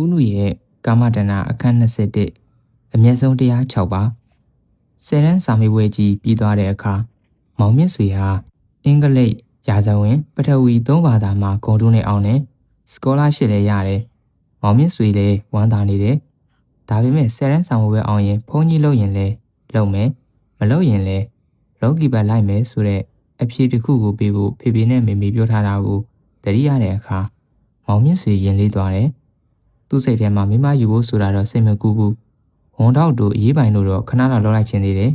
ဦးနုရဲ့ကာမတဏအခန်း21အမျက်ဆုံးတရား6ပါဆယ်ရန်စာမေးပွဲကြီးပြီးသွားတဲ့အခါမောင်မြင့်ဆွေဟာအင်္ဂလိပ်ရာဇဝင်ပထဝီ၃ဘာသာမှာဂုဏ်တုနဲ့အောင်နဲ့စကောလာရှစ်လည်းရတယ်မောင်မြင့်ဆွေလည်းဝမ်းသာနေတယ်ဒါပေမဲ့ဆယ်ရန်စာမေးပွဲအောင်ရင်ဘုန်းကြီးလုပ်ရင်လည်းလုပ်မယ်မလုပ်ရင်လည်းလောကီဘက်လိုက်မယ်ဆိုတဲ့အဖြေတစ်ခုကိုပေးဖို့ဖေဖေနဲ့မေမေပြောထားတာကိုတတိရတဲ့အခါမောင်မြင့်ဆွေရင်လေးသွားတယ် သူ့စိတ်ထဲမှာမိမယူဖို့ဆိုတာတော့စိတ်မကူဘူးဝန်တော့တို့အရေးပိုင်လို့တော့ခဏလောက်လောက်လိုက်ခြင်းသေးတယ်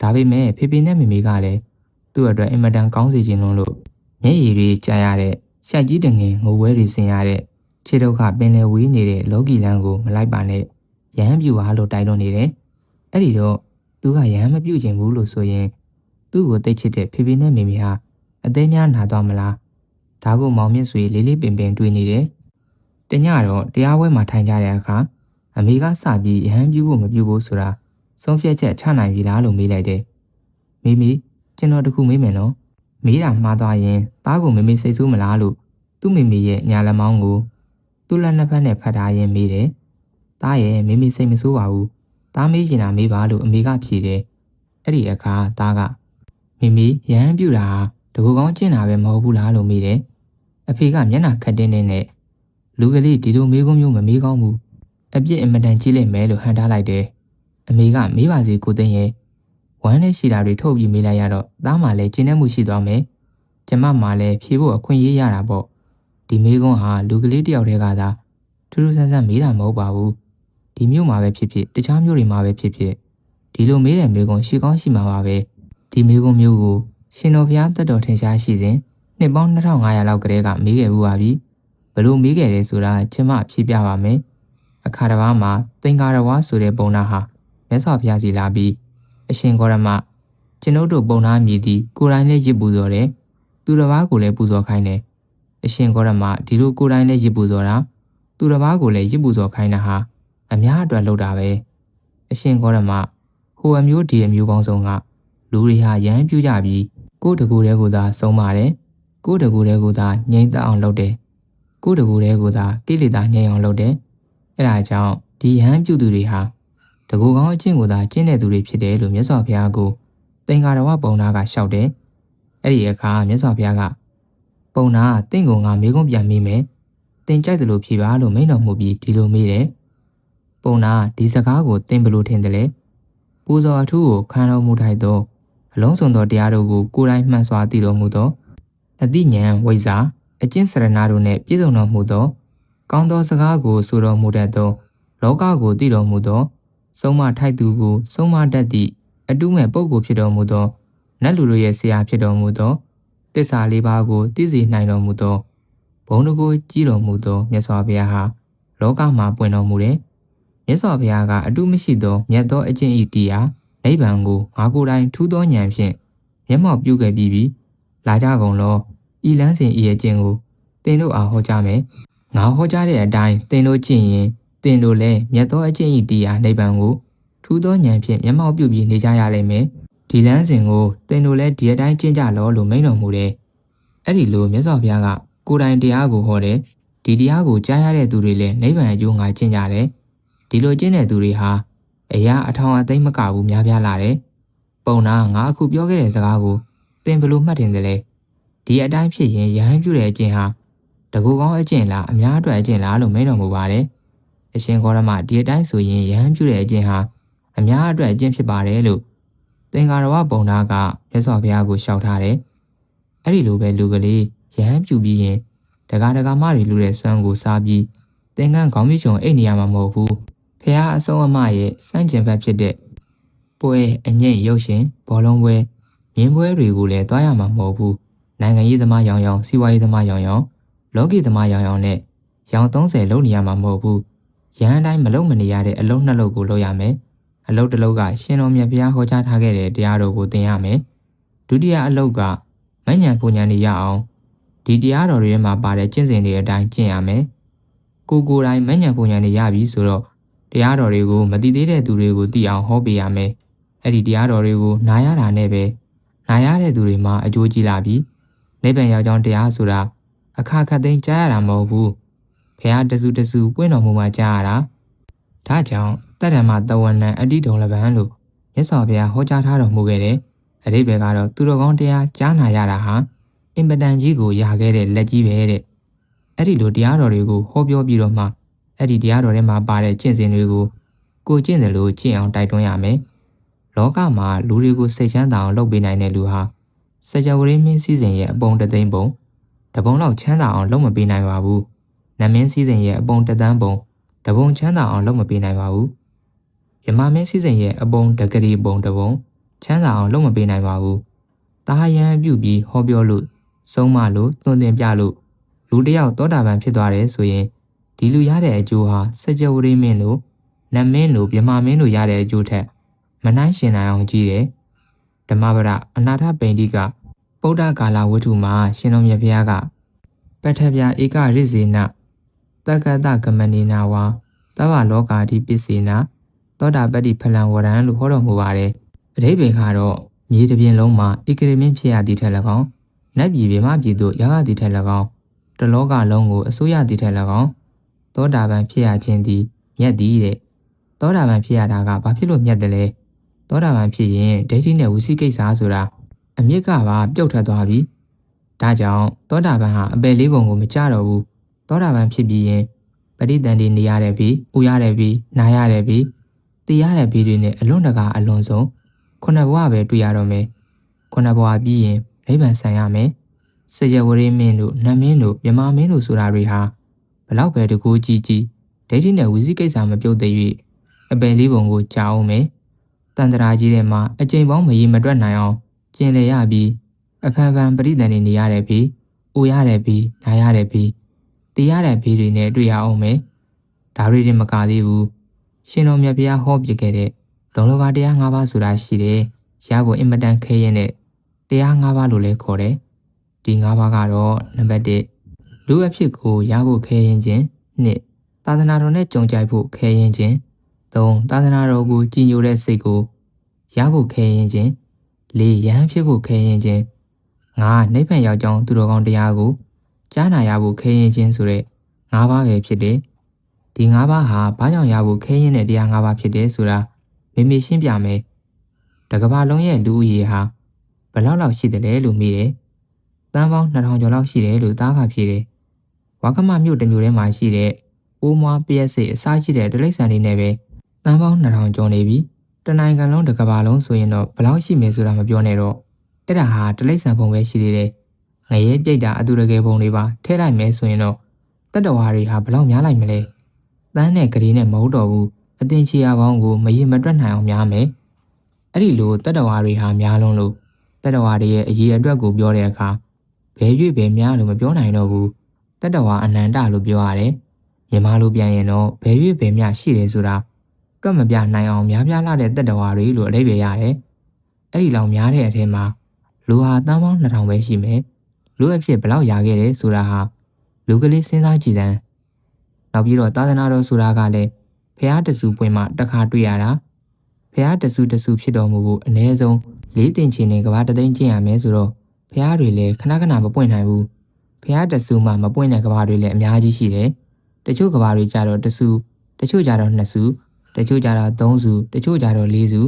ဒါပေမဲ့ဖေဖေနဲ့မေမေကလည်းသူ့အတွက်အင်မတန်ကောင်းစီခြင်းလုံးလို့မျက်ရည်တွေကြာရတဲ့ရှက်ကြီးတငယ်ငိုဝဲတွေဆင်ရတဲ့ခြေဒုက္ခပင်လယ်ဝေးနေတဲ့လောကီလန်းကိုမလိုက်ပါနဲ့ရဟန်းပြူပါလို့တိုက်တွန်းနေတယ်အဲ့ဒီတော့သူကရဟန်းမပြုတ်ခြင်းဘူးလို့ဆိုရင်သူ့ကိုတိတ်ချစ်တဲ့ဖေဖေနဲ့မေမေဟာအသေးများနာသွားမလားဒါကိုမောင်မြင့်ဆွေလေးလေးပင်ပင်တွေးနေတယ် တညတော့တရားပွဲမှာထိုင်ကြတဲ့အခါအမေကစပြီးရဟန်းပြုဖို့မပြုဖို့ဆိုတာဆုံးဖြတ်ချက်ချနိုင်ပြီလားလို့မေးလိုက်တယ်မိမိကျွန်တော်တခုမေးမယ်နော်မေးတာမှားသွားရင်သားကိုမမေစိတ်ဆိုးမလားလို့သူ့မိမိရဲ့ညာလက်မောင်းကိုသူ့လက်နှစ်ဖက်နဲ့ဖတ်ထားရင်းမေးတယ်သားရဲ့မိမိစိတ်မဆိုးပါဘူးသားမေးချင်တာမေးပါလို့အမေကဖြေတယ်အဲ့ဒီအခါသားကမိမိရဟန်းပြူတာတကူကောင်းကျင့်တာပဲမဟုတ်ဘူးလားလို့မေးတယ်အဖေကမျက်နှာခတ်တင်းတင်းနဲ့ လူကလေးဒီလိုမေးခွန်းမျိုးမမေးကောင်းဘူးအပြစ်အမတန်ကြီးလိမ့်မယ်လို့ဟန်ထားလိုက်တယ်အမေကမေးပါစီကိုသိန်းရဲ့ဝမ်းနဲ့ရှိတာတွေထုတ်ပြီးမေးလိုက်ရတော့သားမှလည်းကျင်းနှဲမှုရှိသွားမယ်ကျမမှလည်းဖြေဖို့အခွင့်အရေးရတာပေါ့ဒီမေးခွန်းဟာလူကလေးတယောက်တည်းကသာထူးထူးဆန်းဆန်းမေးတာမဟုတ်ပါဘူးဒီမျိုးမှာပဲဖြစ်ဖြစ်တခြားမျိုးတွေမှာပဲဖြစ်ဖြစ်ဒီလိုမေးတဲ့မေးခွန်းရှိကောင်းရှိမှာပါပဲဒီမေးခွန်းမျိုးကိုရှင်တော်ဘုရားတတ်တော်ထင်ရှားရှိစဉ်နှစ်ပေါင်း2500လောက်ကတည်းကမေးခဲ့ဘူးပါပြီ ဘလို့မေးခဲ့တယ်ဆိုတာကျမဖြေပြပါမယ်အခါတစ်ပါးမှာသင်္ကာရဝါဆိုတဲ့ပုံနာဟာမြတ်စွာဘုရားစီလာပြီးအရှင်ဂေါရမကျွန်ုပ်တို့ပုံနာမြည်သည်ကိုယ်တိုင်လည်းရစ်ပူဇော်တယ်သူတစ်ပါးကိုလည်းပူဇော်ခိုင်းတယ်အရှင်ဂေါရမဒီလိုကိုယ်တိုင်လည်းရစ်ပူဇော်တာသူတစ်ပါးကိုလည်းရစ်ပူဇော်ခိုင်းတာဟာအများအတွက်လုပ်တာပဲအရှင်ဂေါရမဟိုအမျိုးဒီအမျိုးပေါင်းစုံကလူတွေဟာရဟန်းပြူကြပြီးကိုယ့်တကူတည်းကိုသာဆုံးပါတယ်ကိုယ့်တကူတည်းကိုသာငြိမ်သက်အောင်လုပ်တယ် ကိုယ့်တကူတည်းကိုသာကိလေသာငြိမ်အောင်လုပ်တယ်အဲဒါကြောင့်ဒီရဟန်းပြုသူတွေဟာတကူကောင်းအချင်းကိုသာကျင့်တဲ့သူတွေဖြစ်တယ်လို့မြတ်စွာဘုရားကိုသင်္ကာရဝပုံနာကလျှောက်တယ်အဲ့ဒီအခါမြတ်စွာဘုရားကပုံနာတင့်ကုံကမေကုံပြန်မိမယ်တင်ကြိုက်တယ်လို့ဖြေပါလို့မိန့်တော်မူပြီးဒီလိုမေးတယ်ပုံနာဒီစကားကိုတင်ဘလို့ထင်တယ်လေပူဇော်အထူးကိုခံတော်မူထိုက်သောအလုံးစုံသောတရားတို့ကိုကိုယ်တိုင်မှန်စွာသိတော်မူသောအတိညာဏ်ဝိဇ္ဇာ အကျင့်စရဏတို့နှင့်ပြည့်စုံတော်မူသော ကောင်းသောစကားကိုဆိုတော်မူတတ်သောလောကကိုသိတော်မူသောဆုံးမထိုက်သူကိုဆုံးမတတ်သည့်အတုမဲ့ပုဂ္ဂိုလ်ဖြစ်တော်မူသောနတ်လူတို့ရဲ့ဆရာဖြစ်တော်မူသောတစ္ဆာလေးပါးကိုသိစေနိုင်တော်မူသောဘုံတကူကြီးတော်မူသောမြတ်စွာဘုရားဟာလောကမှာပွင့်တော်မူတယ်မြတ်စွာဘုရားကအတုမရှိသောမြတ်သောအကျင့်ဤတရားနိဗ္ဗာန်ကိုငါကိုယ်တိုင်ထူးသောဉာဏ်ဖြင့်မျက်မှောက်ပြုခဲ့ပြီးပြီလာကြကုန်လော ဤလန်းစဉ်ဤအကျင့်ကိုသင်တို့အားဟောကြားမယ်ငါဟောကြားတဲ့အတိုင်းသင်တို့ကျင့်ရင်သင်တို့လည်းမြတ်သောအကျင့်ဤတရားနိဗ္ဗာန်ကိုထူးသောဉာဏ်ဖြင့်မျက်မှောက်ပြုပြီးနေကြရလိမ့်မယ်ဒီလန်းစဉ်ကိုသင်တို့လည်းဒီအတိုင်းကျင့်ကြလောလို့မိန့်တော်မူတယ်အဲ့ဒီလိုမြတ်စွာဘုရားကကိုယ်တိုင်တရားကိုဟောတယ်ဒီတရားကိုကြားရတဲ့သူတွေလည်းနိဗ္ဗာန်အကျိုးငါကျင့်ကြတယ်ဒီလိုကျင့်တဲ့သူတွေဟာအရာအထောင်အသိမ့်မကဘူးများပြားလာတယ်ပုံနာငါအခုပြောခဲ့တဲ့စကားကိုသင်ဘယ်လိုမှတ်တင်သလဲ ဒီအတိုင်းဖြစ်ရင်ရဟန်းပြုတဲ့အကျင့်ဟာတကူကောင်းအကျင့်လားအများအတွက်အကျင့်လားလို့မိန့်တော်မူပါတယ်အရှင်ဂေါရမဒီအတိုင်းဆိုရင်ရဟန်းပြုတဲ့အကျင့်ဟာအများအတွက်အကျင့်ဖြစ်ပါတယ်လို့သင်္ကာရဝဘုံနာကမြတ်စွာဘုရားကိုလျှောက်ထားတယ်အဲ့ဒီလိုပဲလူကလေးရဟန်းပြုပြီးရင်တကားတကားမတွေလူတဲ့စွမ်းကိုစားပြီးသင်္ကန်းခေါင်းမြချုံအိတ်နေရမှာမဟုတ်ဘူးဖះအဆုံးအမရဲ့စန့်ကျင်ဘက်ဖြစ်တဲ့ပွဲအငိမ့်ရုပ်ရှင်ဘောလုံးပွဲမြင်းပွဲတွေကိုလည်းတွားရမှာမဟုတ်ဘူး နိုင်ငံရေးသမားရောင်ရောင်စီးပွားရေးသမားရောင်ရောင်လောကီသမားရောင်ရောင်နဲ့ရောင်30လုံးနေရမှာမဟုတ်ဘူးရဟန်းတိုင်းမလုံးမနေရတဲ့အလုံးနှစ်လုံးကိုလုပ်ရမယ်အလုံးတစ်လုံးကရှင်တော်မြတ်ဘုရားဟောကြားထားခဲ့တဲ့တရားတော်ကိုသင်ရမယ်ဒုတိယအလုံးကမဉ္ဇဉ်ပူညာနေရအောင်ဒီတရားတော်တွေထဲမှာပါတဲ့ကျင့်စဉ်တွေအတိုင်းကျင့်ရမယ်ကိုကိုယ်တိုင်မဉ္ဇဉ်ပူညာနေရပြီဆိုတော့တရားတော်တွေကိုမသိသေးတဲ့သူတွေကိုသိအောင်ဟောပေးရမယ်အဲ့ဒီတရားတော်တွေကိုနားရတာနဲ့ပဲနားရတဲ့သူတွေမှာအကျိုးကြီးလာပြီ နိဗ္ဗာန်ရောက်ကြောင်းတရားဆိုတာအခါခတ်သိမ်းကြားရတာမဟုတ်ဘူးဖះတစုတစုပွင့်တော်မူမှကြားရတာဒါကြောင့်တတ္တမတဝနံအတိတုံလပံလို့မြတ်စွာဘုရားဟောကြားထားတော်မူခဲ့တယ်အတိဘေကတော့သူတော်ကောင်းတရားကြားနာရတာဟာအင်ပတန်ကြီးကိုရခဲ့တဲ့လက်ကြီးပဲတဲ့အဲ့ဒီလိုတရားတော်တွေကိုဟောပြောပြီးတော့မှအဲ့ဒီတရားတော်ထဲမှာပါတဲ့ကျင့်စဉ်တွေကိုကိုကျင့်တယ်လို့ကျင့်အောင်တိုက်တွန်းရမယ်လောကမှာလူတွေကိုစိတ်ချမ်းသာအောင်လုပ်ပေးနိုင်တဲ့လူဟာ စကြဝဠာမင်းစည်းစိမ်ရဲ့အပုံတသိန်းပုံတပုံလောက်ချမ်းသာအောင်လုပ်မပေးနိုင်ပါဘူးနမင်းစည်းစိမ်ရဲ့အပုံတသန်းပုံတပုံချမ်းသာအောင်လုပ်မပေးနိုင်ပါဘူးမြမမင်းစည်းစိမ်ရဲ့အပုံတကလေးပုံတပုံချမ်းသာအောင်လုပ်မပေးနိုင်ပါဘူးတာယံပြုတ်ပြီးဟောပြောလို့ဆုံးမလို့သွန်သင်ပြလို့လူတစ်ယောက်သောတာပန်ဖြစ်သွားတယ်ဆိုရင်ဒီလူရတဲ့အကျိုးဟာစကြဝဠာမင်းတို့နမင်းတို့မြမမင်းတို့ရတဲ့အကျိုးထက်မနှိုင်းရှင်နိုင်အောင်ကြီးတယ် ဓမ္မပဒအနာထပိန္တိကဗုဒ္ဓကာလဝတ္ထုမှာရှင်တော်မြတ်ဘုရားကပထဗျာဧကရစ္စေနတက္ကတကမဏိနာဝါသဗ္ဗလောကာတိပစ္စေနာသောတာပတ္တိဖလံဝရံလို့ဟောတော်မူပါတယ်အဓိပ္ပာယ်ကတော့မြေတစ်ပြင်လုံးမှာဧကရမင်းဖြစ်ရသည်ထက်၎င်းနတ်ပြည်ဗေမပြည်သို့ရောက်ရသည်ထက်၎င်းတလောကလုံးကိုအစိုးရသည်ထက်၎င်းသောတာပန်ဖြစ်ရခြင်းသည်မြတ်သည်တဲ့သောတာပန်ဖြစ်ရတာကဘာဖြစ်လို့မြတ်တယ်လဲ သောတာပန်ဖြစ်ရင်ဒိဋ္ဌိနဲ့ဝစီကိစ္စဆိုတာအမြစ်ကပါပြုတ်ထွက်သွားပြီဒါကြောင့်သောတာပန်ဟာအပယ်လေးပုံကိုမကြတော့ဘူးသောတာပန်ဖြစ်ပြီးရင်ပရိသန္တိနေရတဲ့ပြီဥရတဲ့ပြီနာရတဲ့ပြီသိရတဲ့ပြီတွေနဲ့အလွန်တကာအလွန်ဆုံးခုနှစ်ဘဝပဲတွေ့ရတော့မယ်ခုနှစ်ဘဝပြီးရင်နိဗ္ဗာန်ဆံရမယ်စေရဝရိမင်းတို့နတ်မင်းတို့မြမမင်းတို့ဆိုတာတွေဟာဘလောက်ပဲတကူကြီးကြီးဒိဋ္ဌိနဲ့ဝစီကိစ္စမပြုတ်သေး၍အပယ်လေးပုံကိုကြားအောင်မယ် တန်တရာကြီးထဲမှာအကျိန်ပေါင်းမရေမတွက်နိုင်အောင်ကျင်လေရပြီးအဖန်ဖန်ပရိသန်နေနေရတဲ့ပြီးအိုရတဲ့ပြီးနာရတဲ့ပြီးတရားတဲ့ပြီးတွေနဲ့တွေ့ရအောင်မယ်ဒါတွေတင်မကသေးဘူးရှင်တော်မြတ်ဘုရားဟောပြခဲ့တဲ့လုံလဘာတရား၅ပါးဆိုတာရှိတယ်ရဖို့အင်မတန်ခဲရင်တဲ့တရား၅ပါးလို့လည်းခေါ်တယ်ဒီ၅ပါးကတော့နံပါတ်1လူအဖြစ်ကိုရဖို့ခဲရင်ချင်း2သာသနာတော်နဲ့ကြုံကြိုက်ဖို့ခဲရင်ချင်း 3 သာသနာတော်ကိုကြည်ညိုတဲ့စိတ်ကိုရဖို့ခဲရင်ချင်း4ရဟန်းဖြစ်ဖို့ခဲရင်ချင်း5နိဗ္ဗာန်ရောက်ကြောင်းသူတော်ကောင်းတရားကိုကြားနာရဖို့ခဲရင်ချင်းဆိုတဲ့၅ပါးပဲဖြစ်တယ်ဒီ၅ပါးဟာဘာကြောင့်ရဖို့ခဲရင်တဲ့တရား၅ပါးဖြစ်တယ်ဆိုတာမေမေရှင်းပြမယ်တကဘာလုံးရဲ့လူဦးရေဟာဘယ်လောက်လောက်ရှိတယ်လဲလို့မေးတယ်တန်းပေါင်း2000ကျော်လောက်ရှိတယ်လို့သားကဖြေတယ်ဝါကမမြို့တစ်မြို့ထဲမှာရှိတဲ့အိုးမွားပရက်စိတ်အစားရှိတဲ့ဒလိษံတွေနဲ့ပဲ တန်းပေါင်း2000ကျော်နေပြီတနိုင်ငံလုံးတစ်ကမ္ဘာလုံးဆိုရင်တော့ဘယ်လောက်ရှိမယ်ဆိုတာမပြောနဲ့တော့အဲ့ဒါဟာတလိษံပုံပဲရှိသေးတယ်ငရဲပြိတ်တာအတူတကယ်ပုံတွေပါထဲလိုက်မယ်ဆိုရင်တော့တတဝါတွေဟာဘယ်လောက်များလိုက်မလဲတန်းနဲ့ကလေးနဲ့မဟုတ်တော့ဘူးအတင်ချီယာပေါင်းကိုမရင်မတွက်နိုင်အောင်များမယ်အဲ့ဒီလိုတတဝါတွေဟာများလုံးလို့တတဝါတွေရဲ့အရေးအတွက်ကိုပြောတဲ့အခါဘယ်ရွေ့ဘယ်များလို့မပြောနိုင်တော့ဘူးတတဝါအနန္တလို့ပြောရတယ်မြန်မာလိုပြန်ရင်တော့ဘယ်ရွေ့ဘယ်များရှိတယ်ဆိုတာ တွက်မပြနိုင်အောင်များပြားလာတဲ့တတဝါတွေလို့အဓိပ္ပာယ်ရတယ်အဲ့ဒီလောက်များတဲ့အထက်မှာလူဟာတန်းပေါင်း2000ပဲရှိမယ်လူအဖြစ်ဘယ်လောက်ရခဲ့တယ်ဆိုတာဟာလူကလေးစဉ်းစားကြည့်တဲ့နောက်ပြီးတော့သာသနာတော်ဆိုတာကလည်းဖះတစုပွင့်မှတခါတွေ့ရတာဖះတစုတစုဖြစ်တော်မူဖို့အ ਨੇ ဆုံးလေးတင်ချင်နေကဘာတသိန်းကျင့်ရမယ်ဆိုတော့ဖះတွေလည်းခဏခဏမပွင့်နိုင်ဘူးဖះတစုမှမပွင့်တဲ့ကဘာတွေလည်းအများကြီးရှိတယ်တချို့ကဘာတွေကြတော့တစုတချို့ကြတော့နှစ်စု တချို့ကြတော့သုံးစုတချို့ကြတော့လေးစု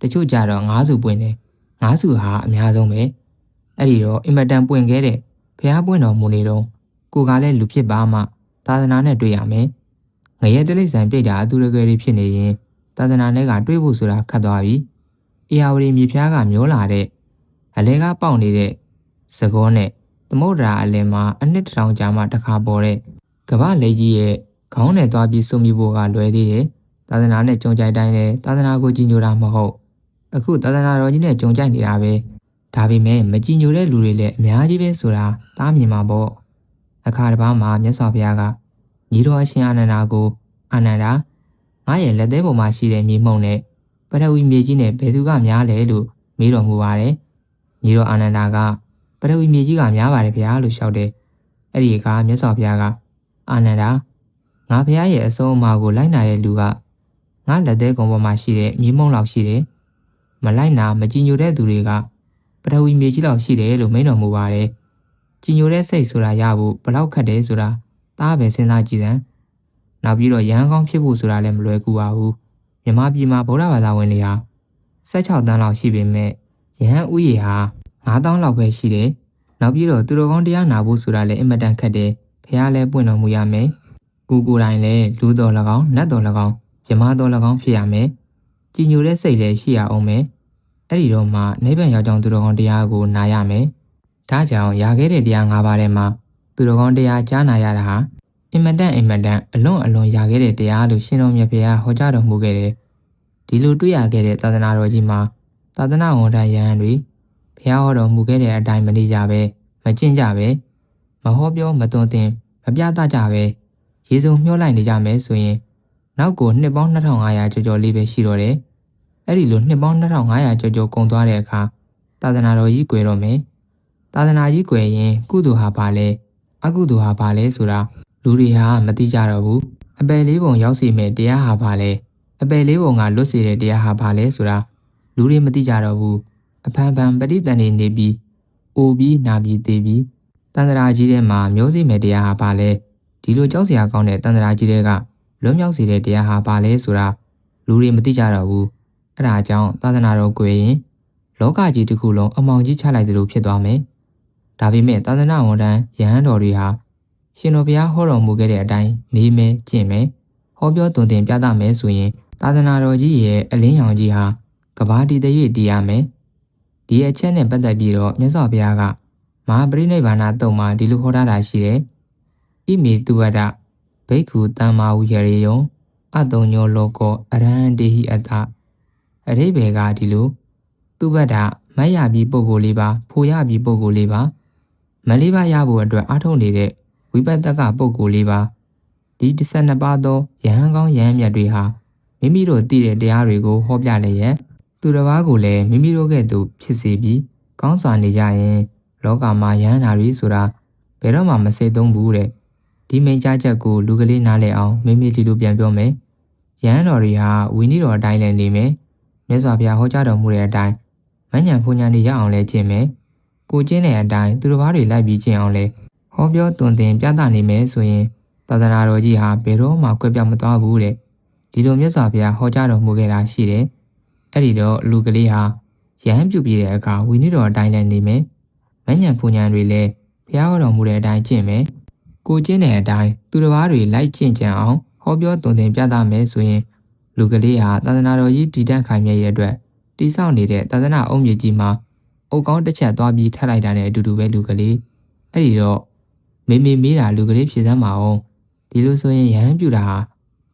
တချို့ကြတော့ငါးစုပွင့်တယ်ငါးစုဟာအများဆုံးပဲအဲ့ဒီတော့အင်မတန်ပွင့်ခဲ့တဲ့ဖះပွင့်တော်မူနေတော့ကိုကလည်းလူဖြစ်ပါမှသာသနာနဲ့တွေ့ရမယ်။ငရဲတလိษံပြိတ်တာအသူရကယ်တွေဖြစ်နေရင်သာသနာနဲ့ကတွေးဖို့ဆိုတာခတ်သွားပြီ။အေယာဝတီမြေဖျားကမျောလာတဲ့အလဲကားပေါက်နေတဲ့သကောနဲ့သမုဒ္ဒရာအလယ်မှာအနှစ်တောင်ကြာမှတစ်ခါပေါ်တဲ့ကမ္ဘာလေးကြီးရဲ့ခေါင်းနဲ့သွားပြီးစုံမိဖို့ကလွယ်သေးတယ်။ သာသနာနဲ့ကြုံကြိုက်တိုင်းလဲသာသနာကိုကြည်ညိုတာမဟုတ်။အခုသာသနာတော်ကြီးနဲ့ကြုံကြိုက်နေတာပဲ။ဒါပေမဲ့မကြည်ညိုတဲ့လူတွေလည်းအများကြီးပဲဆိုတာသားမြင်မှာပေါ့။အခါတစ်ပါးမှာမြတ်စွာဘုရားကညီတော်အရှင်အာနန္ဒာကိုအာနန္ဒာငါရဲ့လက်သေးပေါ်မှာရှိတဲ့မြေမှုန့်နဲ့ပထဝီမြေကြီးနဲ့ဘယ်သူကများလဲလို့မေးတော်မူပါတယ်။ညီတော်အာနန္ဒာကပထဝီမြေကြီးကများပါတယ်ဗျာလို့လျှောက်တယ်။အဲ့ဒီအခါမြတ်စွာဘုရားကအာနန္ဒာငါဘုရားရဲ့အဆုံးအမကိုလိုက်နာတဲ့လူက ငါလက်သေးကုံပေါ်မှာရှိတဲ့မြေမှုန့်လောက်ရှိတယ်။မလိုက်နာမကြည်ညိုတဲ့သူတွေကပထဝီမြေကြီးလောက်ရှိတယ်လို့မိန့်တော်မူပါတယ်။ကြည်ညိုတဲ့စိတ်ဆိုတာရဖို့ဘလောက်ခက်တယ်ဆိုတာတားပဲစဉ်းစားကြည့်တယ်နောက်ပြီးတော့ရဟန်းကောင်းဖြစ်ဖို့ဆိုတာလည်းမလွယ်ကူပါဘူးမြန်မာပြည်မှာဗုဒ္ဓဘာသာဝင်တွေဟာ16တန်းလောက်ရှိပေမဲ့ရဟန်းဥယေဟာ9000လောက်ပဲရှိတယ်နောက်ပြီးတော့သူတော်ကောင်းတရားနာဖို့ဆိုတာလည်းအင်မတန်ခက်တယ်ဖះလည်းပွင့်တော်မူရမယ်ကိုကိုယ်တိုင်လည်းလူတော်၎င်းနတ်တော်၎င်း ယမတော်၎င်းဖြစ်ရမယ်ကြည်ညိုတဲ့စိတ်လည်းရှိရအောင်မယ်အဲ့ဒီတော့မှနိဗ္ဗာန်ရောက်ကြောင်းသူတော်ကောင်းတရားကိုနာရမယ်ဒါကြောင့်ရာခဲ့တဲ့တရား၅ပါးထဲမှာသူတော်ကောင်းတရားကြားနာရတာဟာအင်မတန်အင်မတန်အလွန်အလွန်ရာခဲ့တဲ့တရားလို့ရှင်တော်မြတ်ဖះဟောကြားတော်မူခဲ့တယ်ဒီလိုတွေ့ရခဲ့တဲ့သာသနာတော်ကြီးမှာသာသနာဝန်ထမ်းယဟန်တွေဖះဟောတော်မူခဲ့တဲ့အတိုင်းမနေကြပဲမကျင့်ကြပဲမဟောပြောမသွန်သင်မပြသကြပဲရေစုံမျောလိုက်နေကြမယ်ဆိုရင် နောက်ကိုနှစ်ပေါင်း2500ကျော်ကျော်လေးပဲရှိတော့တယ်။အဲ့ဒီလိုနှစ်ပေါင်း2500ကျော်ကျော်ကုန်သွားတဲ့အခါသာသနာတော်ကြီးကွယ်တော့မယ်။သာသနာကြီးကွယ်ရင်ကုသိုလ်ဟာဘာလဲအကုသိုလ်ဟာဘာလဲဆိုတာလူတွေဟာမသိကြတော့ဘူး။အပယ်လေးပုံရောက်စီမဲ့တရားဟာဘာလဲအပယ်လေးပုံကလွတ်စီတဲ့တရားဟာဘာလဲဆိုတာလူတွေမသိကြတော့ဘူး။အဖန်ဖန်ပဋိသန္ဓေနေပြီးအိုပြီးနာပြီးသေးပြီးတန်တရာကြီးထဲမှာမျိုးစိမဲ့တရားဟာဘာလဲဒီလိုကြောက်စရာကောင်းတဲ့တန်တရာကြီးတွေက လွတ်မြောက်စေတဲ့တရားဟာဘာလဲဆိုတာလူတွေမသိကြတော့ဘူးအဲ့ဒါကြောင့်သာသနာတော်ကိုရင်လောကကြီးတစ်ခုလုံးအမောင်ကြီးချလိုက်သလိုဖြစ်သွားမယ်ဒါပေမဲ့သာသနာဝန်ထမ်းယဟန်တော်တွေဟာရှင်တော်ဘုရားဟောတော်မူခဲ့တဲ့အတိုင်းနေမယ်ကျင့်မယ်ဟောပြောသွန်သင်ပြသမယ်ဆိုရင်သာသနာတော်ကြီးရဲ့အလင်းရောင်ကြီးဟာကဘာတီတရွေ့တည်ရမယ်ဒီအချက်နဲ့ပတ်သက်ပြီးတော့မြတ်စွာဘုရားကမဟာပရိနိဗ္ဗာန်တုံမှာဒီလိုဟောထားတာရှိတယ်။ဣမေတုဝဒ ဘိက္ခုတမ္မာဝရရေယံအတုံညောလောကောအရဟံတေဟိအတ္တအရိဘေကဒီလိုသူဝဒမတ်ရပြီးပုံကိုလေးပါဖိုရပြီးပုံကိုလေးပါမလေးပါရဖို့အတွက်အားထုတ်နေတဲ့ဝိပဿကပုံကိုလေးပါဒီ12ပါးသောယဟန်ကောင်းယဟန်မြတ်တွေဟာမိမိတို့သိတဲ့တရားတွေကိုဟောပြလျက်သူတစ်ပါးကိုလည်းမိမိတို့ကဲ့သို့ဖြစ်စေပြီးကောင်းစွာနေကြရင် လောကမှာယဟန်နာရီဆိုတာဘယ်တော့မှမစိတ်သုံးဘူးတဲ့ ဒီမိန်ကြားချက်ကိုလူကလေးနားလည်အောင်မိမိလီလိုပြန်ပြောမယ်ယဟန်တော်တွေဟာဝီနီတော်အတိုင်းလည်းနေမယ်မြတ်စွာဘုရားဟောကြားတော်မူတဲ့အတိုင်းမညံဖူညာနေရအောင်လဲကျင့်မယ်ကိုကျင့်တဲ့အတိုင်းသူတစ်ပါးတွေလိုက်ပြီးကျင့်အောင်လဲဟောပြောသွန်သင်ပြသနိုင်မယ်ဆိုရင်သာသနာတော်ကြီးဟာဘယ်တော့မှကွဲပြားမသွားဘူးတဲ့ဒီလိုမြတ်စွာဘုရားဟောကြားတော်မူခဲ့တာရှိတယ်အဲ့ဒီတော့လူကလေးဟာရဟန်းပြုပြတဲ့အခါဝီနီတော်အတိုင်းလည်းနေမယ်မညံဖူညာတွေလည်းဘုရားဟောတော်မူတဲ့အတိုင်းကျင့်မယ် ကိုကျင့်တဲ့အတိုင်းသူတစ်ပါးတွေလိုက်ကျင့်ကြံအောင်ဟောပြောသွန်သင်ပြသမယ်ဆိုရင်လူကလေးဟာသာသနာတော်ကြီးတည်တံ့ခိုင်မြဲရဲ့အတွက်တိဆောက်နေတဲ့သာသနာအုံမြင့်ကြီးမှာအုတ်ကောင်းတစ်ချက်သွားပြီးထပ်လိုက်တာနဲ့အတူတူပဲလူကလေးအဲ့ဒီတော့မေမေမေးတာလူကလေးဖြေစမ်းပါအောင်ဒီလိုဆိုရင်ရဟန်းပြူတာဟာ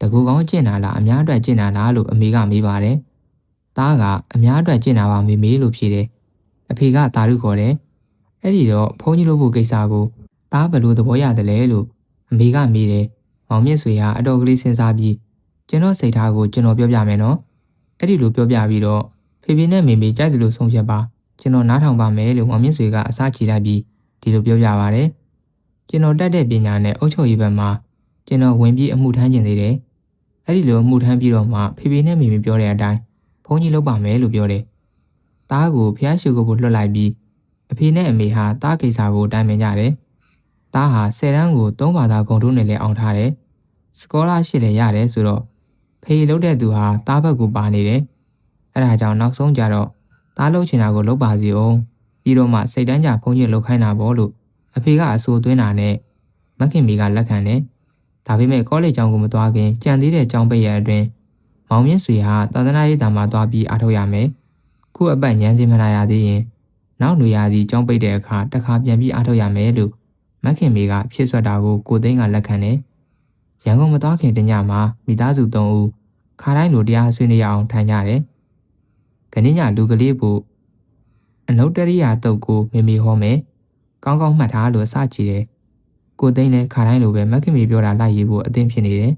တကူကောင်းကျင့်တာလားအများအတွက်ကျင့်တာလားလို့အမေကမေးပါတယ်သားကအများအတွက်ကျင့်တာပါမေမေလို့ဖြေတယ်အဖေကတာရုခေါ်တယ်အဲ့ဒီတော့ဘုန်းကြီးတို့ဘုကိစ္စကို သားဘယ်လိုသဘောရတယ်လဲလို့အမေကမေးတယ်။မောင်မြင့်ဆွေဟာအတော်ကလေးစဉ်းစားပြီးကျွန်တော်စိတ်ထားကိုကျွန်တော်ပြောပြမယ်နော်။အဲ့ဒီလိုပြောပြပြီးတော့ဖေဖေနဲ့မေမေကြိုက်တယ်လို့ဆုံးဖြတ်ပါကျွန်တော်နားထောင်ပါမယ်လို့မောင်မြင့်ဆွေကအစားချီလိုက်ပြီးဒီလိုပြောပြပါရတယ်။ကျွန်တော်တက်တဲ့ပညာနဲ့အုပ်ချုပ်ရေးဘက်မှာကျွန်တော်ဝင်ပြီးအမှုထမ်းကျင်သေးတယ်။အဲ့ဒီလိုအမှုထမ်းပြီးတော့မှဖေဖေနဲ့မေမေပြောတဲ့အတိုင်းဘုန်းကြီးလုပ်ပါမယ်လို့ပြောတယ်။သားကိုဖះရှုကိုလွှတ်လိုက်ပြီးအဖေနဲ့အမေဟာတားကိစ္စကိုတိုင်ပင်ကြတယ်။ တားဟာဆယ်တန်းကိုသုံးဘာသာဂုံတုံးနဲ့လည်းအောင်ထားတယ်။စကောလာရှိလည်းရတယ်ဆိုတော့ဖေးလုပ်တဲ့သူဟာတားဘက်ကိုပါနေတယ်။အဲဒါကြောင့်နောက်ဆုံးကြတော့တားလုပ်ချင်တာကိုလုပ်ပါစီအောင်။ပြီးတော့မှစိတ်တန်းကြဖုံးကြီးလှုပ်ခိုင်းတာပေါ့လို့အဖေကအဆိုသွင်းတာနဲ့မခင်မီကလက်ခံတယ်။ဒါပေမဲ့ကောလိပ်ကျောင်းကိုမသွားခင်ကြံသေးတဲ့ကျောင်းပိတ်ရအတွင်းမောင်မြင့်ဆွေဟာသာသနာရေးတာမှာသွားပြီးအားထုတ်ရမယ်။ခုအပတ်ညံစင်မလာရသေးရင် နောက်နေရာစီကြောင်းပိတ်တဲ့အခါတခါပြန်ပြီးအားထုတ်ရမယ်လို့ မခင်မေကဖြစ်ဆွတ်တာကိုကိုသိန်းကလက်ခံတယ်။ရန်ကုန်မသွားခင်တညမှာမိသားစု၃ဦးခါတိုင်းလိုတရားဆွေးနွေးရအောင်ထိုင်ကြတယ်။ခဏညလူကလေးကိုအနုတ္တရိယာတုတ်ကိုမေမေဟောမယ်။ကောင်းကောင်းမှတ်ထားလို့စကြည့်တယ်။ကိုသိန်းလည်းခါတိုင်းလိုပဲမခင်မေပြောတာလိုက်ရေးဖို့အသင့်ဖြစ်နေတယ်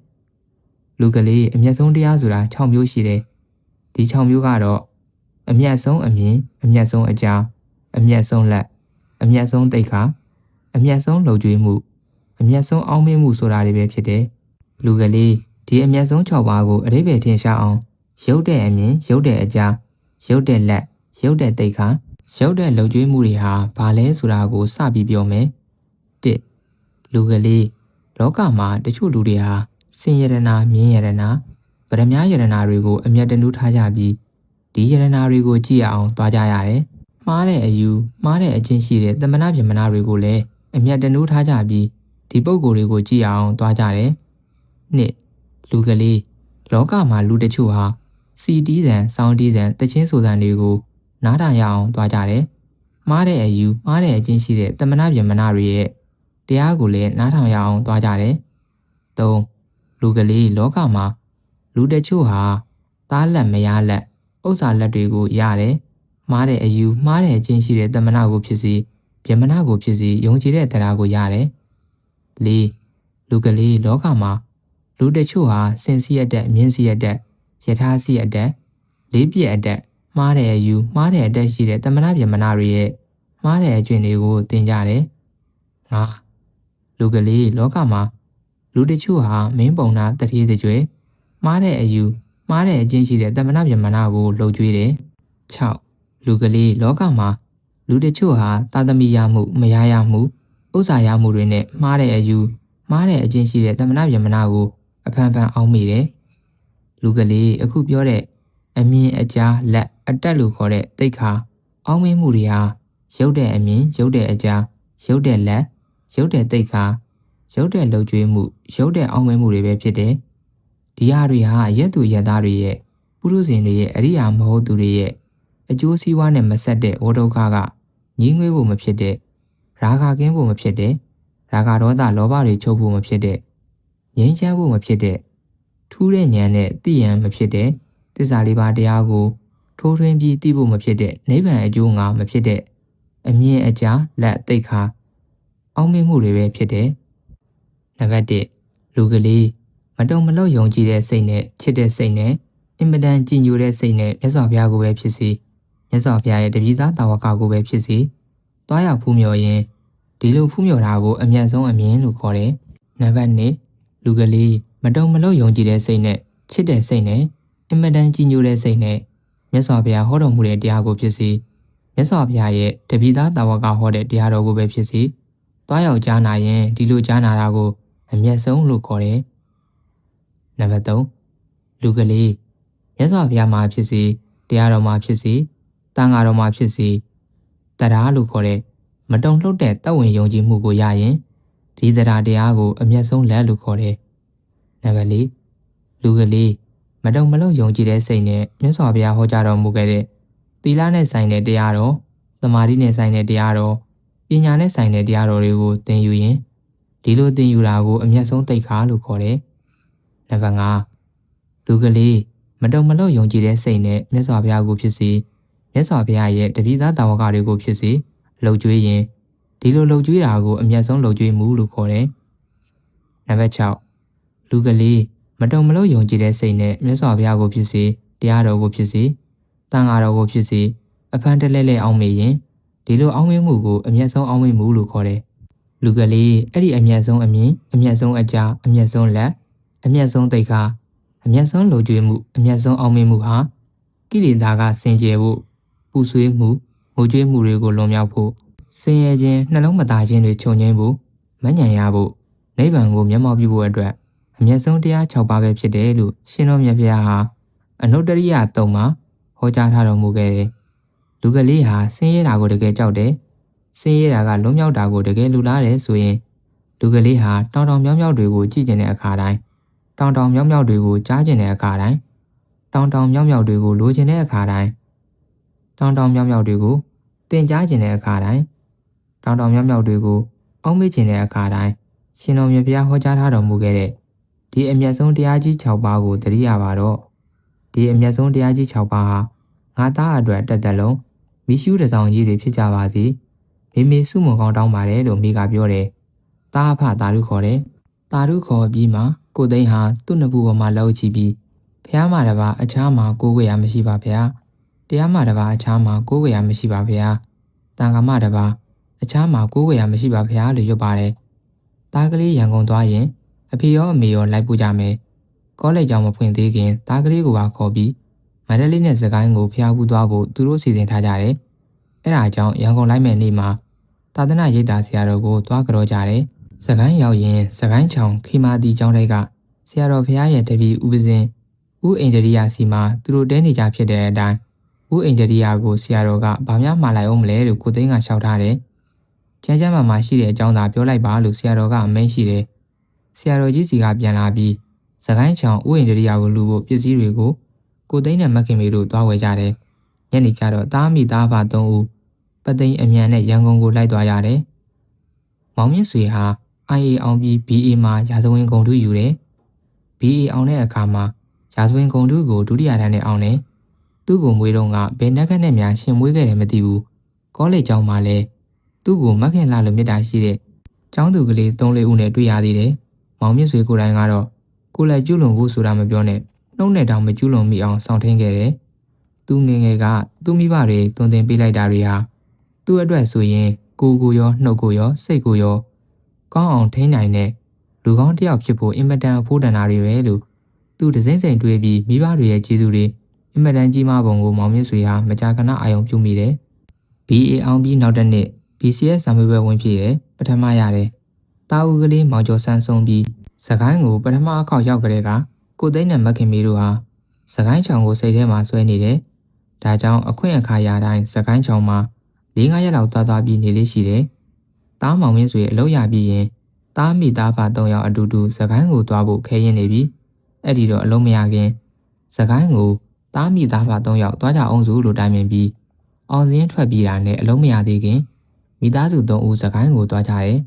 ။လူကလေးအမျက်ဆုံးတရားဆိုတာ6မျိုးရှိတယ်။ဒီ6မျိုးကတော့အမျက်ဆုံးအမြင်အမျက်ဆုံးအကြောင်းအမျက်ဆုံးလက်အမျက်ဆုံးတိတ်ခါ အမျက်ဆုံးလှုပ်ကြွေးမှုအမျက်ဆုံးအောင်းမင်းမှုဆိုတာတွေပဲဖြစ်တယ်လူကလေးဒီအမျက်ဆုံး6ပါးကိုအရိပ်ပဲထင်ရှားအောင်ရုပ်တဲ့အမြင်ရုပ်တဲ့အကြားရုပ်တဲ့လက်ရုပ်တဲ့တိတ်ခါရုပ်တဲ့လှုပ်ကြွေးမှုတွေဟာဘာလဲဆိုတာကိုစပြီးပြောမယ်၁လူကလေးလောလောကမှာတချို့လူတွေဟာစင်ရတနာမြင်းရတနာဗရမ ्या ရတနာတွေကိုအမျက်တနူးထားကြပြီးဒီရတနာတွေကိုကြည့်ရအောင်သွားကြရတယ်။မှားတဲ့အယူမှားတဲ့အချင်းရှိတဲ့တမနာပြမနာတွေကိုလည်း အမျက်တနူးထားကြပြီးဒီပုံကိုယ်တွေကိုကြည့်ရအောင်သွားကြတယ်။နှစ်လူကလေးလောကမှာလူတချို့ဟာစီတီးဆန်စောင်းတီးဆန်တချင်းဆိုဆန်တွေကိုနားထောင်ရအောင်သွားကြတယ်။မှားတဲ့အယူမှားတဲ့အချင်းရှိတဲ့တမနာပြမနာတွေရဲ့တရားကိုလည်းနားထောင်ရအောင်သွားကြတယ်။၃လူကလေးလောကမှာလူတချို့ဟာသားလက်မရလက်ဥစ္စာလက်တွေကိုရတယ်။မှားတဲ့အယူမှားတဲ့အချင်းရှိတဲ့တမနာကိုဖြစ်စီ ပြမနာကိုဖြစ်စီယုံကြည်တဲ့တရားကိုရတယ်။၄လူကလေးလောကမှာလူတချို့ဟာစင်စီရတဲ့မြင်းစီရတဲ့ယထာစီရတဲ့လေးပြည့်အတက်မှားတဲ့အယူမှားတဲ့အတက်ရှိတဲ့တမနာပြမနာတွေရဲ့မှားတဲ့အကျွင့်တွေကိုသင်ကြတယ်။ငါလူကလေးလောကမှာလူတချို့ဟာမင်းပုံနာတတိယတကြွယ်မှားတဲ့အယူမှားတဲ့အချင်းရှိတဲ့တမနာပြမနာကိုလှုပ်ကြွေးတယ်။6လူကလေးလောကမှာ လူတချို့ဟာသာသမီရမှုမရရမှုဥစ္စာရမှုတွေနဲ့မှားတဲ့အယူမှားတဲ့အချင်းရှိတဲ့တမနာပြမနာကိုအဖန်ဖန်အောင်းမိတယ်။လူကလေးအခုပြောတဲ့အမြင်အကြားလက်အတက်လို့ခေါ်တဲ့တိတ်ခါအောင်းမင်းမှုတွေဟာရုပ်တဲ့အမြင်ရုပ်တဲ့အကြားရုပ်တဲ့လက်ရုပ်တဲ့တိတ်ခါရုပ်တဲ့လှုပ်ကြွေးမှုရုပ်တဲ့အောင်းမင်းမှုတွေပဲဖြစ်တယ်။ဒီဟာတွေဟာရက်သူရက်သားတွေရဲ့ပုရုဇဉ်တွေရဲ့အရိယာမဟုတ်သူတွေရဲ့ အကျိုးစီးပွားနဲ့မဆက်တဲ့ဝဒုက္ခကငြင်းငွေးဖို့မဖြစ်တဲ့ရာဂကင်းဖို့မဖြစ်တဲ့ရာဂဒေါသလောဘတွေချုပ်ဖို့မဖြစ်တဲ့ငြိမ်းချမ်းဖို့မဖြစ်တဲ့ထူးတဲ့ဉာဏ်နဲ့သိရန်မဖြစ်တဲ့သစ္စာလေးပါးတရားကိုထိုးထွင်းပြီးသိဖို့မဖြစ်တဲ့နိဗ္ဗာန်အကျိုးငါမဖြစ်တဲ့အမြင်အကြားလက်သိခါအောင်းမင်းမှုတွေပဲဖြစ်တယ်။နံပါတ်1လူကလေးမတုံမလို့ယုံကြည်တဲ့စိတ်နဲ့ချစ်တဲ့စိတ်နဲ့အင်မတန်ကြည်ညိုတဲ့စိတ်နဲ့မြတ်စွာဘုရားကိုပဲဖြစ်စီ မြတ်စွာဘုရားရဲ့တပည့်သားတာဝကကိုပဲဖြစ်စီတွားရောက်ဖူးမြော်ရင်ဒီလိုဖူးမြော်တာကိုအမျက်ဆုံးအမြင်လို့ခေါ်တယ်။နံပါတ်2လူကလေးမတုံမလို့ယုံကြည်တဲ့စိတ်နဲ့ချစ်တဲ့စိတ်နဲ့အင်မတန်ကြည်ညိုတဲ့စိတ်နဲ့မြတ်စွာဘုရားဟောတော်မူတဲ့တရားကိုဖြစ်စီမြတ်စွာဘုရားရဲ့တပိသားတာဝကဟောတဲ့တရားတော်ကိုပဲဖြစ်စီတွားရောက်ကြားနာရင်ဒီလိုကြားနာတာကိုအမျက်ဆုံးလို့ခေါ်တယ်။နံပါတ်3လူကလေးမြတ်စွာဘုရားမှာဖြစ်စီတရားတော်မှာဖြစ်စီ တန်ဃာတော်မှာဖြစ်စီတရားလို့ခေါ်တဲ့မတုံလှုပ်တဲ့တတ်ဝင်ယုံကြည်မှုကိုရရင်ဒီတရားတရားကိုအမျက်ဆုံးလက်လို့ခေါ်တယ်။နံပါတ်4လူကလေးမတုံမလုံးယုံကြည်တဲ့စိတ်နဲ့မြတ်စွာဘုရားဟောကြားတော်မူခဲ့တဲ့သီလနဲ့ဆိုင်တဲ့တရားတော်သမာဓိနဲ့ဆိုင်တဲ့တရားတော်ပညာနဲ့ဆိုင်တဲ့တရားတော်တွေကိုသင်ယူရင်ဒီလိုသင်ယူတာကိုအမျက်ဆုံးသိက္ခာလို့ခေါ်တယ်။နံပါတ်5လူကလေးမတုံမလုံးယုံကြည်တဲ့စိတ်နဲ့မြတ်စွာဘုရားကိုဖြစ်စီ မြတ်စွာဘုရားရဲ့တပိသားတာဝကတွေကိုဖြစ်စီလှုပ်ကြွေးရင်ဒီလိုလှုပ်ကြွေးတာကိုအမျက်ဆုံးလှုပ်ကြွေးမှုလို့ခေါ်တယ်။နံပါတ်6လူကလေးမတုံမလို့ယုံကြည်တဲ့စိတ်နဲ့မြတ်စွာဘုရားကိုဖြစ်စေတရားတော်ကိုဖြစ်စေတန်ဃာတော်ကိုဖြစ်စေအဖန်တလဲလဲအောင်မေရင်ဒီလိုအောင်မေမှုကိုအမျက်ဆုံးအောင်မေမှုလို့ခေါ်တယ်။လူကလေးအဲ့ဒီအမျက်ဆုံးအမြင်အမျက်ဆုံးအကြာအမျက်ဆုံးလက်အမျက်ဆုံးသိက္ခာအမျက်ဆုံးလိုကျွေးမှုအမျက်ဆုံးအောင်မေမှုဟာကိလေသာကစင်ကြယ်ဖို့ ပူဆွေးမှုငိုကြွေးမှုတွေကိုလွန်မြောက်ဖို့ဆင်းရဲခြင်းနှလုံးမသားခြင်းတွေခြုံငိမ့်ဖို့မညံရဖို့နိဗ္ဗာန်ကိုမျက်မှောက်ပြုဖို့အတွက်အမျက်ဆုံးတရား6ပါးပဲဖြစ်တယ်လို့ရှင်တော်မြတ်ဘုရားဟာအနုတ္တရိယ၃မှာဟောကြားထားတော်မူခဲ့တယ်။လူကလေးဟာဆင်းရဲတာကိုတကယ်ကြောက်တယ်။ဆင်းရဲတာကလွံ့မြောက်တာကိုတကယ်လူလားတယ်ဆိုရင်လူကလေးဟာတောင်တောင်မြောက်မြောက်တွေကိုကြည့်ကျင်တဲ့အခါတိုင်းတောင်တောင်မြောက်မြောက်တွေကိုကြားကျင်တဲ့အခါတိုင်းတောင်တောင်မြောက်မြောက်တွေကိုလိုချင်တဲ့အခါတိုင်း တောင်တောင်မြောက်မြောက်တွေကိုတင်ကြားကျင်တဲ့အခါတိုင်းတောင်တောင်မြောက်မြောက်တွေကိုအောက်မေ့ကျင်တဲ့အခါတိုင်းရှင်တော်မြတ်ဘုရားဟောကြားထားတော်မူခဲ့တဲ့ဒီအမျက်ဆုံးတရားကြီး6ပါးကိုသတိရပါတော့ဒီအမျက်ဆုံးတရားကြီး6ပါးဟာငါသားအတွက်တက်တက်လုံးမိရှုတစောင်းကြီးတွေဖြစ်ကြပါစေမိမိစုမုံကောင်းတောင်းပါတယ်လို့မိကပြောတယ်တာအဖတာရုခေါ်တယ်တာရုခေါ်ပြီးမှကိုသိန်းဟာသူ့နှစ်ဘူးပေါ်မှာလှုပ်ချပြီးဖះမှာတပါအခြားမှာကိုးကွယ်ရမရှိပါဗျာ တရားမှာတပါအခြားမှာကိုးကွယ်ရမရှိပါဗျာတန်ခါမတပါအခြားမှာကိုးကွယ်ရမရှိပါဗျာလို့ရွတ်ပါတယ်တားကလေးရန်ကုန်သွားရင်အဖေရောအမေရောလိုက်ပို့ကြမယ်။ကောလိပ်ကျောင်းမဖွင့်သေးခင်သားကလေးကိုပါခေါ်ပြီးမန္တလေးနဲ့စကိုင်းကိုဖျားဖူးသွားဖို့သူတို့စီစဉ်ထားကြတယ်။အဲဒါကြောင့်ရန်ကုန်လိုက်မဲ့နေ့မှာသာသနာရိပ်သာဆရာတော်ကိုသွားကြောကြတယ်။စကိုင်းရောက်ရင်စကိုင်းချောင်ခိမာတီကျောင်းတွေကဆရာတော်ဖះရဲ့တပည့်ဥပဇင်ဦးအိန္ဒရိယစီမှာသူတို့တဲနေကြဖြစ်တဲ့အတိုင်း ဦးအိန္ဒရိယကိုဆရာတော်ကဗာများမှာလိုက်အောင်မလဲလို့ကိုသိန်းကလျှောက်ထားတယ်။ကျန်းကျန်းမာမာရှိတဲ့အကြောင်းသာပြောလိုက်ပါလို့ဆရာတော်ကအမိန့်ရှိတယ်။ဆရာတော်ကြီးစီကပြန်လာပြီးစကိုင်းချောင်ဦးအိန္ဒရိယကိုလူဖို့ပစ္စည်းတွေကိုကိုသိန်းနဲ့မခင်မေတို့သွားဝယ်ကြတယ်။ညနေကျတော့တားမိသားဖသုံးဦးပသိန်းအမြန်နဲ့ရန်ကုန်ကိုလိုက်သွားရတယ်။မောင်မြင့်ဆွေဟာ IA အောင်ပြီး BA မှာရာဇဝင်ဂုံတူးယူတယ်။ BA အောင်တဲ့အခါမှာရာဇဝင်ဂုံတူးကိုဒုတိယတန်းနဲ့အောင်တယ်။ သူ့ကိုမွေးတော့ကဘယ်နှက်ကနဲ့များရှင်မွေးခဲ့တယ်မသိဘူး။ကောလိပ်ကျောင်းမှာလည်းသူ့ကိုမခင်လာလို့မြတ်တာရှိတဲ့ကျောင်းသူကလေး၃-၄ဦးနဲ့တွေ့ရသေးတယ်။မောင်မြင့်ဆွေကိုယ်တိုင်ကတော့ကိုယ်လည်းကျူးလွန်ဖို့ဆိုတာမပြောနဲ့နှုတ်နဲ့တောင်မကျူးလွန်မိအောင်စောင့်ထင်းခဲ့တယ်။သူငယ်ငယ်ကသူ့မိဘတွေတွင်တင်ပေးလိုက်တာတွေဟာသူ့အတွက်ဆိုရင်ကိုယ်ကိုရောနှုတ်ကိုရောစိတ်ကိုရောကောင်းအောင်ထိန်းနိုင်တဲ့လူကောင်းတစ်ယောက်ဖြစ်ဖို့အင်မတန်အဖို့တန်တာတွေပဲလို့သူတစိမ့်စိမ့်တွေးပြီးမိဘတွေရဲ့ကျေးဇူးတွေ အင်မတန်ကြီးမားပုံကိုမောင်မြင့်ဆွေဟာမကြာခဏအာရုံပြုမိတယ်။ BA အောင်ပြီးနောက်တစ်နှစ် BCS စာမေးပွဲဝင်ဖြစ်ရပထမရတယ်။တာဦးကလေးမောင်ကျော်ဆန်းဆုံးပြီးစကိုင်းကိုပထမအခေါက်ရောက်ကြတဲ့ကကိုသိန်းနဲ့မခင်မီတို့ဟာစကိုင်းချောင်ကိုစိတ်ထဲမှာဆွဲနေတယ်။ဒါကြောင့်အခွင့်အခါရတိုင်းစကိုင်းချောင်မှာ၄၅ရက်လောက်သွားသွားပြီးနေလေးရှိတယ်။တားမောင်မင်းဆွေအလုပ်ရပြီးရင်တားမိသားဖာ၃ယောက်အတူတူစကိုင်းကိုသွားဖို့ခဲရင်နေပြီ။အဲ့ဒီတော့အလုံးမရခင်စကိုင်းကို တားမိသားဖာ၃ယောက်သွားကြအောင်စုလို့တိုင်ပင်ပြီးအောင်စင်းထွက်ပြေးတာနဲ့အလုံးမရသေးခင်မိသားစု၃ဦးစကိုင်းကိုသွားကြတယ်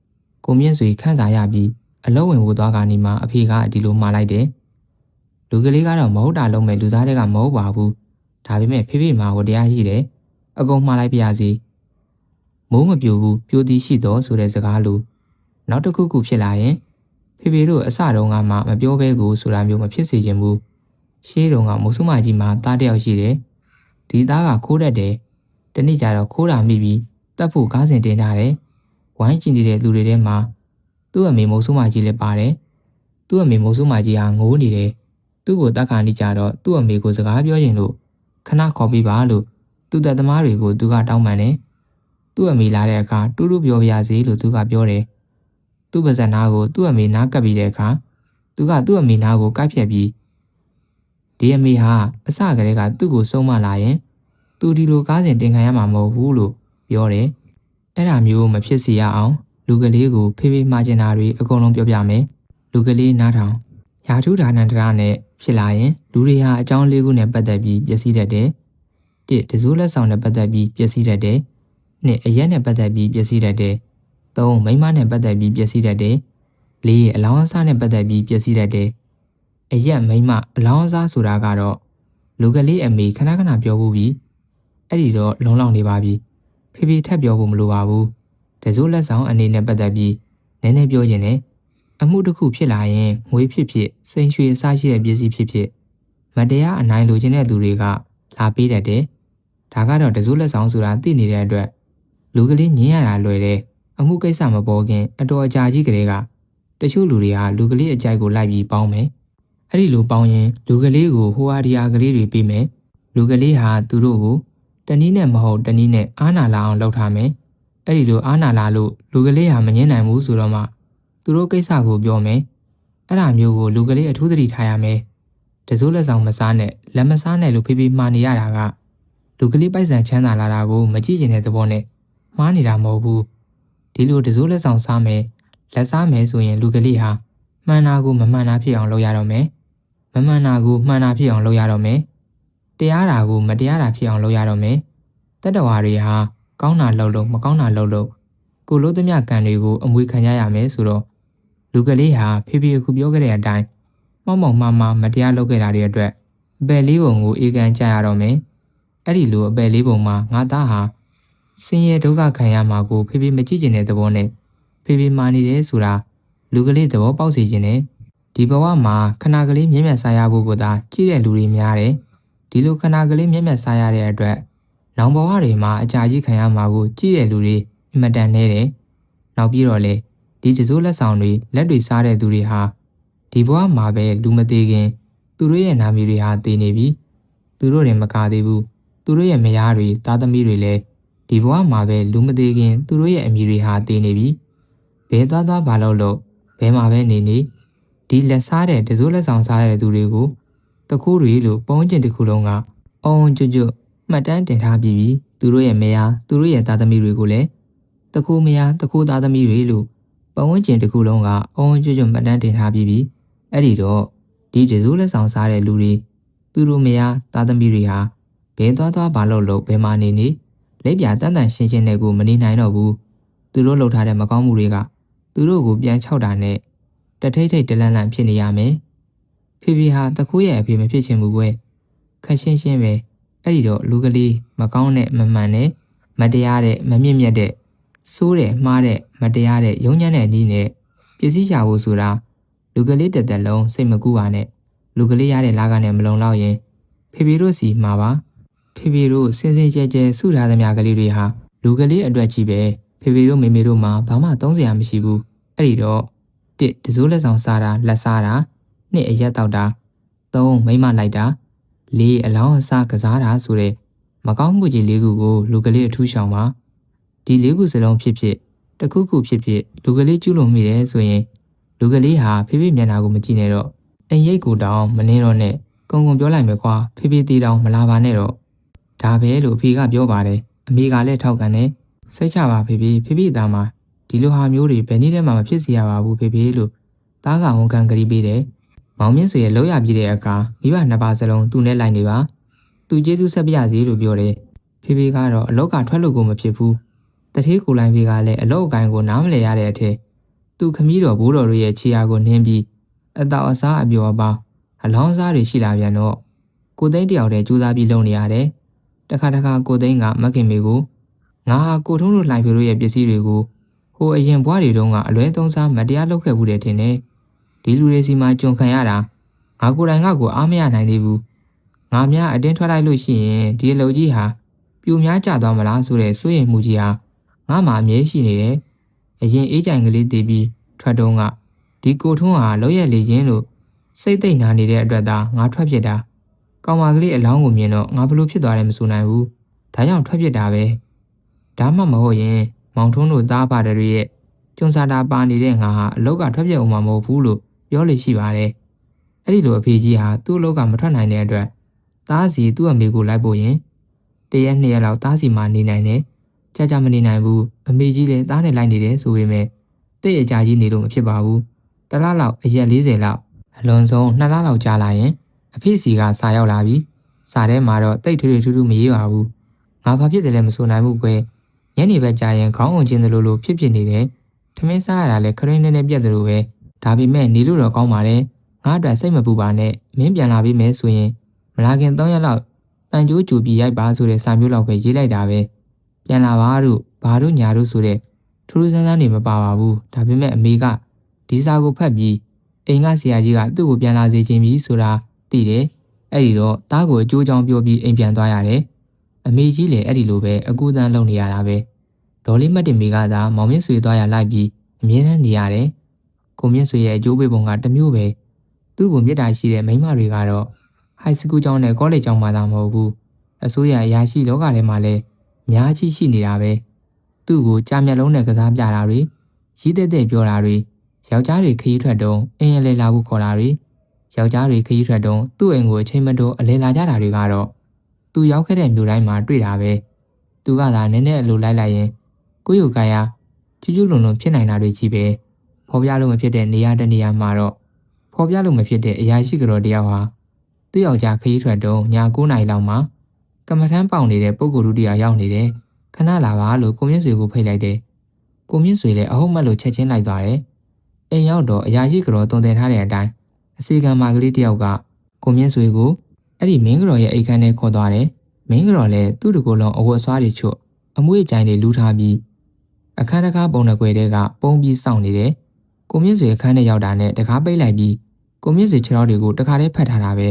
။ကိုမြင့်ဆွေခန့်စားရပြီးအလုံးဝင်ဖို့သွားကနီမှာအဖေကဒီလိုမှားလိုက်တယ်။လူကလေးကတော့မဟုတ်တာလုံးမဲ့လူသားတွေကမဟုတ်ပါဘူး။ဒါပေမဲ့ဖေဖေမှာဟိုတရားရှိတယ်။အကုန်မှားလိုက်ပါရစေ။မိုးမပြိုဘူးပြိုသည်ရှိတော့ဆိုတဲ့စကားလိုနောက်တစ်ခုခုဖြစ်လာရင်ဖေဖေတို့အစတုန်းကမှမပြောဘဲကိုဆိုတာမျိုးမဖြစ်စေချင်ဘူး။ ရှေးတုန်းကမိုးဆုမကြီးမှာတားတယောက်ရှိတယ်။ဒီသားကခိုးတတ်တယ်။တနေ့ကျတော့ခိုးတာမိပြီးတက်ဖို့ကားစဉ်တင်ထားတယ်။ဝိုင်းကျင်နေတဲ့လူတွေထဲမှာသူ့အမေမိုးဆုမကြီးလည်းပါတယ်။သူ့အမေမိုးဆုမကြီးဟာငိုးနေတယ်။သူ့ကိုတက်ခါနေကြတော့သူ့အမေကိုစကားပြောရင်လို့ခဏခေါ်ပြီးပါလို့သူ့တပ်သမားတွေကိုသူကတောင်းပန်တယ်။သူ့အမေလာတဲ့အခါတူတူပြောပြရစီလို့သူကပြောတယ်။သူ့ပါဇက်နာကိုသူ့အမေနားကပ်ပြီးတဲ့အခါသူကသူ့အမေနာကိုကိုက်ဖြတ်ပြီး ဒီအမေဟာအစကတည်းကသူ့ကိုစုံမလာရင်သူဒီလိုကားစဉ်တင်ခံရမှာမဟုတ်ဘူးလို့ပြောတယ်။အဲ့ဒါမျိုးမဖြစ်စေရအောင် လူကလေးကိုဖေးဖေးမှားကျင်တာတွေအကုန်လုံးပြောပြမယ်။လူကလေးနားထောင်ရာထုဒါနန္တရနဲ့ဖြစ်လာရင်လူတွေဟာအကြောင်းလေးခုနဲ့ပတ်သက်ပြီးပျက်စီးတတ်တယ်။တစ်တစိုးလက်ဆောင်နဲ့ပတ်သက်ပြီးပျက်စီးတတ်တယ်။နှစ်အရက်နဲ့ပတ်သက်ပြီးပျက်စီးတတ်တယ်။သုံးမိန်းမနဲ့ပတ်သက်ပြီးပျက်စီးတတ်တယ်။လေးအလောင်းအစားနဲ့ပတ်သက်ပြီးပျက်စီးတတ်တယ်။ အရက်မိန်းမအလောင်းအစားဆိုတာကတော့လူကလေးအမေခဏခဏပြောဘူးပြီးအဲ့ဒီတော့လုံးလောင်နေပါပြီ။ဖေဖေထပ်ပြောဖို့မလိုပါဘူးတစိုးလက်ဆောင်အနေနဲ့ပတ်သက်ပြီးနည်းနည်းပြောခြင်းနဲ့အမှုတစ်ခုဖြစ်လာရင်ငွေဖြစ်ဖြစ်စိန်ရွှေအစရှိတဲ့ပစ္စည်းဖြစ်ဖြစ်မတရားအနိုင်လိုချင်တဲ့သူတွေကလာပေးတတ်တယ်ဒါကတော့တစိုးလက်ဆောင်ဆိုတာသိနေတဲ့အတွက်လူကလေးညင်းရတာလွယ်တယ်အမှုကိစ္စမပေါ်ခင်အတော်အကြာကြီးကလေးကတချို့လူတွေဟာလူကလေးအကြိုက်ကိုလိုက်ပြီးပေါင်းမယ် အဲ့ဒီလိုပေါင်းရင်လူကလေးကိုဟိုဟာဒီဟာကလေးတွေပေးမယ်လူကလေးဟာသူတို့ကိုတနည်းနဲ့မဟုတ်တနည်းနဲ့အာနာလာအောင်လုပ်ထားမယ်။အဲ့ဒီလိုအာနာလာလို့လူကလေးဟာမငင်းနိုင်ဘူးဆိုတော့မှသူတို့ကိစ္စကိုပြောမယ်။အဲ့ဒါမျိုးကိုလူကလေးအထူးသတိထားရမယ်။တစိုးလက်ဆောင်မစားနဲ့လက်မစားနဲ့လို့ဖေးဖေးမှားနေရတာကလူကလေးပိုက်ဆံချမ်းသာလာတာကိုမကြည့်ကျင်တဲ့သဘောနဲ့မှားနေတာမဟုတ်ဘူး။ဒီလိုတစိုးလက်ဆောင်စားမယ်လက်စားမယ်ဆိုရင်လူကလေးဟာမှန်တာကိုမမှန်တာဖြစ်အောင်လုပ်ရတော့မယ်။ မမှန်တာကိုမှန်တာဖြစ်အောင်လုပ်ရတော့မယ်။တရားတာကိုမတရားတာဖြစ်အောင်လုပ်ရတော့မယ်တတဝါတွေဟာကောင်းတာလုပ်လို့မကောင်းတာလုပ်လို့ကိုလို့သမျှကံတွေကိုအမွေခံရရမယ်ဆိုတော့လူကလေးဟာဖေဖေခုပြောခဲ့တဲ့အတိုင်းမောက်မောက်မှားမှားမတရားလုပ်ခဲ့တာတွေအတွက်အပယ်လေးပုံကိုအေးကန်ကြရတော့မယ်အဲ့ဒီလိုအပယ်လေးပုံမှာငါသားဟာဆင်းရဲဒုက္ခခံရမှာကိုဖေဖေမကြည့်ကျင်တဲ့သဘောနဲ့ဖေဖေမာနေတယ်ဆိုတာလူကလေးသဘောပေါက်စေခြင်းနဲ့ ဒီဘဝမှာခဏကလေးမြင့်မြတ်စားရဖို့ကသာကြည့်တဲ့လူတွေများတယ်ဒီလိုခဏကလေးမျက်မျက်စားရတဲ့အတွက်နောင်ဘဝတွေမှာအကြာကြီးခံရမှာကိုကြည့်တဲ့လူတွေအမတန်နေတယ်။နောက်ပြီးတော့လေဒီတစိုးလက်ဆောင်တွေလက်တွေစားတဲ့သူတွေဟာဒီဘဝမှာပဲလူမသေးခင် သူတို့ရဲ့နာမည်တွေဟာတည်နေပြီ။သူတို့တွေမကသေးဘူး။သူတို့ရဲ့မယားတွေသားသမီးတွေလည်းဒီဘဝမှာပဲလူမသေးခင် သူတို့ရဲ့အမည်တွေဟာတည်နေပြီ။ဘဲသွားသွားဘာလို့လို့ဘဲမှာပဲနေနေ ဒီလက်စားတဲ့တစိုးလက်ဆောင်စားတဲ့သူတွေကိုတကူးတွေလို့ပုံးကျင်တစ်ခုလုံးကအောင်ကျွတ်ကျွတ်မှတ်တမ်းတင်ထားပြီးပြီသူတို့ရဲ့မယားသူတို့ရဲ့သားသမီးတွေကိုလည်းတကူမယားတကူသားသမီးတွေလို့ပုံးကျင်တစ်ခုလုံးကအောင်ကျွတ်ကျွတ်မှတ်တမ်းတင်ထားပြီးပြီအဲ့ဒီတော့ဒီတစိုးလက်ဆောင်စားတဲ့လူတွေသူတို့မယားသားသမီးတွေဟာဘဲသွားသွားဘာလို့လို့ဘဲမှာနေနေလက်ပြတန်တန်ရှင်းရှင်းနဲ့ကိုမနေနိုင်တော့ဘူးသူတို့လှုပ်ထားတဲ့မကောင်းမှုတွေကသူတို့ကိုပြန်ချောက်တာနဲ့ တထိတ်ထိတ်တလန့်လန့်ဖြစ်နေရမယ်ဖေဖေဟာတကူရဲ့အဖေမဖြစ်ချင်ဘူးကွယ်ခက်ရှင်းရှင်းပဲအဲ့ဒီတော့လူကလေးမကောင်းတဲ့မမှန်တဲ့မတရားတဲ့မမြင့်မြတ်တဲ့စိုးတဲ့မှားတဲ့မတရားတဲ့ယုံညံ့တဲ့နည်းနဲ့ပစ္စည်းရှာဖို့ဆိုတာလူကလေးတစ်သက်လုံးစိတ်မကူပါနဲ့လူကလေးရတဲ့လာကနဲ့မလုံလောက်ရင်ဖေဖေတို့စီမှာပါဖေဖေတို့စင်စင်ကြဲကြဲစုထားသမျှကလေးတွေဟာလူကလေးအတွက်ကြီးပဲဖေဖေတို့မေမေတို့မှာဘာမှသုံးစရာမရှိဘူးအဲ့ဒီတော့ တစ်တစိုးလက်ဆောင်စားတာလက်စားတာနှစ်အရက်တောက်တာသုံးမိမလိုက်တာလေးအလောင်းအစားကစားတာဆိုတဲ့မကောင်းမှုကြီးလေးခုကိုလူကလေးအထူးရှောင်ပါဒီလေးခုစလုံးဖြစ်ဖြစ်တစ်ခုခုဖြစ်ဖြစ်လူကလေးကျူးလွန်မိတယ်ဆိုရင်လူကလေးဟာဖေဖေမျက်နှာကိုမကြည့်နဲ့တော့အိမ်ရိတ်ကိုတောင်မနှင်းတော့နဲ့ကုံကုံပြောလိုက်မယ်ကွာဖေဖေတီတောင်မလာပါနဲ့တော့ဒါပဲလို့အဖေကပြောပါတယ်အမေကလည်းထောက်ကန်တယ်စိတ်ချပါဖေဖေဖေဖေသားမှာ ဒီလိုဟာမျိုးတွေဘယ်နည်းနဲ့မှမဖြစ်စေရပါဘူးဖေဖေလို့သားကဝန်ခံကြည့်ပေးတယ်မောင်မြင့်ဆွေရဲ့လောက်ရပြည့်တဲ့အခါမိဘနှစ်ပါးစလုံးသူ့နဲ့လိုက်နေပါသူကျေးဇူးဆက်ပြရစီလို့ပြောတယ်ဖေဖေကတော့အလောက်ကထွက်လို့ကိုမဖြစ်ဘူးတထေးကိုလိုင်းဖေကလည်းအလောက်အကိုင်းကိုနားမလဲရတဲ့အထက်သူခမီးတော်ဘိုးတော်တို့ရဲ့ခြေရာကိုနင်းပြီးအတော်အစားအပြောအပါအလောင်းစားတွေရှိလာပြန်တော့ကိုသိန်းတယောက်တည်းကြိုးစားပြီးလုပ်နေရတယ်တခါတခါကိုသိန်းကမခင်မေကိုငါဟာကိုထုံးတို့လှိုင်ဖေတို့ရဲ့ပစ္စည်းတွေကို ဟိုအရင်ဘွားတွေတုန်းကအလွဲသုံးစားမတရားလုပ်ခဲ့ဘူးတဲ့ထင်တယ်ဒီလူတွေစီမှာကြုံခံရတာငါကိုယ်တိုင်ကကိုအားမရနိုင်သေးဘူးငါများအတင်းထွက်လိုက်လို့ရှိရင်ဒီအလုပ်ကြီးဟာပြူများကျသွားမလားဆိုတဲ့စိုးရိမ်မှုကြီးဟာငါမှအမြဲရှိနေတယ်အရင်အေးကြိုင်ကလေးတည်ပြီးထွက်တုန်းကဒီကိုထုံးဟာလောက်ရက်လေချင်းလို့စိတ်သိမ့်နာနေတဲ့အတွက်သာငါထွက်ဖြစ်တာကောင်မကလေးအလောင်းကိုမြင်တော့ငါဘလို့ဖြစ်သွားတယ်မဆိုနိုင်ဘူးဒါကြောင့်ထွက်ဖြစ်တာပဲဒါမှမဟုတ်ရင် မောင်ထုံးတို့သားပါတယ်ရဲ့ကျွန်းစားတာပါနေတဲ့ငါဟာအလောက်ကထွက်ပြအောင်မှာမဟုတ်ဘူးလို့ပြောလို့ရှိပါတယ်။အဲ့ဒီလိုအဖေကြီးဟာသူ့အလောက်ကမထွက်နိုင်တဲ့အတွက်သားစီသူ့အမေကိုလိုက်ဖို့ရင်တရက်နှစ်ရက်လောက်သားစီမှာနေနိုင်တယ်။ကြာကြာမနေနိုင်ဘူး။အမေကြီးလည်းသားနဲ့လိုက်နေတယ်ဆိုပေမဲ့တိတ်အကြာကြီးနေလို့မဖြစ်ပါဘူး။တလားလောက်အရက်40လောက်အလွန်ဆုံး2လလောက်ကြာလာရင်အဖေစီကစာရောက်လာပြီ။စာထဲမှာတော့တိတ်ထွေထွေထူးထူးမရေးပါဘူး။ငါဘာဖြစ်တယ်လဲမဆိုနိုင်ဘူးကွယ်။ ညနေဘက်ကြာရင်ခေါင်းအောင်ချင်းသလိုလိုဖြစ်ဖြစ်နေတယ်။ထမင်းစားရတာလည်းခရင်းနဲ့နဲ့ပြက်သလိုပဲဒါပေမဲ့နေလို့တော့ကောင်းပါတယ်ငါအတွက်စိတ်မပူပါနဲ့မင်းပြန်လာပြီးမယ်ဆိုရင်မလာခင်3ရက်လောက်တန်ကြိုးကြူပြီးရိုက်ပါဆိုတဲ့စာမျိုးလောက်ပဲရေးလိုက်တာပဲပြန်လာပါတို့ဘာတို့ညာတို့ဆိုတဲ့ထူးထူးဆန်းဆန်းနေမပါပါဘူးဒါပေမဲ့အမေကဒီစာကိုဖတ်ပြီးအိမ်ကဆရာကြီးကသူ့ကိုပြန်လာစေချင်ပြီဆိုတာသိတယ်အဲ့ဒီတော့တားကိုအကျိုးကြောင့်ပြောပြီးအိမ်ပြန်သွားရတယ် အမေကြီးလည်းအဲ့ဒီလိုပဲအကူအတန်းလုပ်နေရတာပဲဒေါ်လေးမတ်တင်မေကသာမောင်မြင့်ဆွေသွားရလိုက်ပြီးအမြဲတမ်းနေရတယ်ကိုမြင့်ဆွေရဲ့အကျိုးပေးပုံကတစ်မျိုးပဲသူ့ကိုမြစ်တာရှိတဲ့မိန်းမတွေကတော့ high school ကျောင်းနဲ့ college ကျောင်းမှသာမဟုတ်ဘူးအစိုးရအရာရှိလောကထဲမှာလည်းအများကြီးရှိနေတာပဲသူ့ကိုကြာမျက်လုံးနဲ့ကစားပြတာတွေရီးတဲ့တဲ့ပြောတာတွေယောက်ျားတွေခရီးထွက်တုံးအင်းရလဲလာဖို့ခေါ်တာတွေယောက်ျားတွေခရီးထွက်တုံးသူ့အိမ်ကိုအချိန်မတိုးအလဲလာကြတာတွေကတော့ သူရောက်ခဲ့တဲ့မြို့တိုင်းမှာတွေ့တာပဲသူကသာနည်းနည်းအလိုလိုက်လိုက်ရင်ကိုယ့်ယူကာယချူးချူးလွန်လွန်ဖြစ်နိုင်တာတွေကြီးပဲဖော်ပြလို့မဖြစ်တဲ့နေရာတနေရာမှာတော့ဖော်ပြလို့မဖြစ်တဲ့အရာရှိကြော်တယောက်ဟာသူ့ယောက်ျားခရီးထွက်တုံးည9နာရီလောက်မှာကမ္မထမ်းပေါင်နေတဲ့ပုဂ္ဂိုလ်တို့တရားရောက်နေတယ်ခဏလာပါလို့ကိုမြင့်ဆွေကိုဖိတ်လိုက်တယ်ကိုမြင့်ဆွေလည်းအဟုတ်မတ်လို့ချက်ချင်းလိုက်သွားတယ်အိမ်ရောက်တော့အရာရှိကြော်တုံတင်ထားတဲ့အတိုင်းအစီကံမာကလေးတယောက်ကကိုမြင့်ဆွေကို အဲ့ဒီမင်းကြော်ရဲ့အိတ်ခမ်းထဲခေါ်သွားတယ်မင်းကြော်လည်းသူ့တကူလုံးအဝတ်အစားတွေချွတ်အမွေးကြိုင်တွေလူးထားပြီးအခန်းတကားပုံနှကွယ်တွေကပုံပြီးစောင့်နေတယ်ကိုမြင့်ဆွေအခန်းထဲရောက်တာနဲ့တကားပိတ်လိုက်ပြီးကိုမြင့်ဆွေခြေထောက်တွေကိုတခါတည်းဖတ်ထားတာပဲ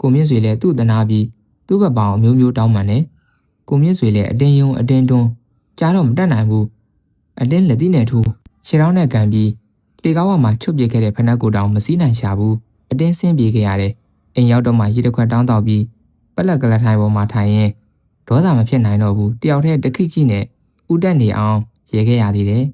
ကိုမြင့်ဆွေလည်းသူ့တနာပြီးသူ့ဘက်ပေါင်အမျိုးမျိုးတောင်းပန်တယ်ကိုမြင့်ဆွေလည်းအတင်းယုံအတင်းတွန်းကြားတော့မတက်နိုင်ဘူးအတင်းလက်သီးနဲ့ထူရှေ့တောင်းနဲ့ကန်ပြီးလေကားဝမှာချုပ်ပစ်ခဲ့တဲ့ဖနက်ကိုတောင်မစည်းနိုင်ရှာဘူးအတင်းဆင်းပြေးခဲ့ရတယ် အိမ်ရောက်တော့မှရေတစ်ခွက်တောင်းတော့ပြီးပလက်ကလထိုင်ပေါ်မှာထိုင်ရင်ဒေါသမဖြစ်နိုင်တော့ဘူးတယောက်တည်းတခိခိနဲ့ဥတက်နေအောင်ရဲခဲ့ရသေးတယ်